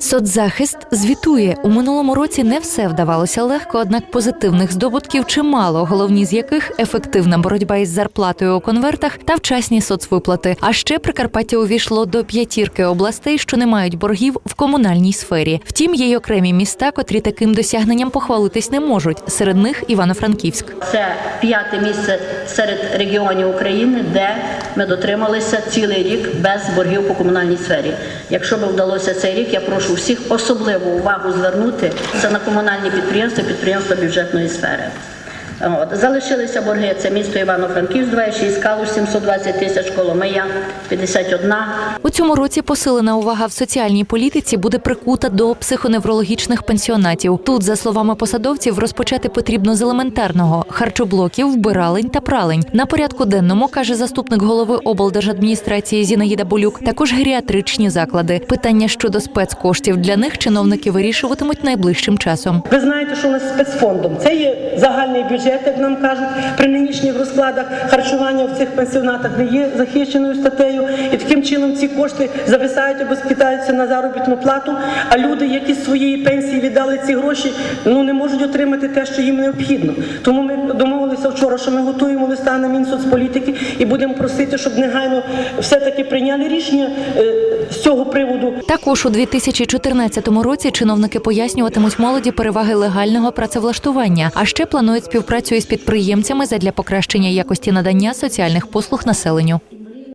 Соцзахист звітує у минулому році не все вдавалося легко, однак позитивних здобутків чимало, головні з яких ефективна боротьба із зарплатою у конвертах та вчасні соцвиплати. А ще Прикарпаття увійшло до п'ятірки областей, що не мають боргів в комунальній сфері. Втім, є й окремі міста, котрі таким досягненням похвалитись не можуть. Серед них Івано-Франківськ. Це п'яте місце серед регіонів України, де ми дотрималися цілий рік без боргів по комунальній сфері. Якщо би вдалося цей рік, я прошу всіх особливу увагу звернути це на комунальні підприємства, підприємства бюджетної сфери. От. Залишилися борги. Це місто Івано-Франківськ, 2,6, Калуш 720 тисяч, Коломия 51. У цьому році посилена увага в соціальній політиці буде прикута до психоневрологічних пенсіонатів. Тут, за словами посадовців, розпочати потрібно з елементарного харчоблоків, вбиралень та пралень. На порядку денному каже заступник голови облдержадміністрації Зінаїда Болюк. Також геріатричні заклади. Питання щодо спецкоштів для них чиновники вирішуватимуть найближчим часом. Ви знаєте, що у нас спецфондом це є загальний бюджет, як нам кажуть, при нинішніх розкладах харчування в цих пенсіонатах не є захищеною статтею, і таким чином ці кошти зависають або скидаються на заробітну плату. А люди, які з своєї пенсії віддали ці гроші, ну не можуть отримати те, що їм необхідно. Тому ми домовилися вчора, що ми готуємо листа на Мінсоцполітики і будемо просити, щоб негайно все-таки прийняли рішення е, приводу. Також у 2014 році чиновники пояснюватимуть молоді переваги легального працевлаштування, а ще планують співпрацю із підприємцями задля покращення якості надання соціальних послуг населенню.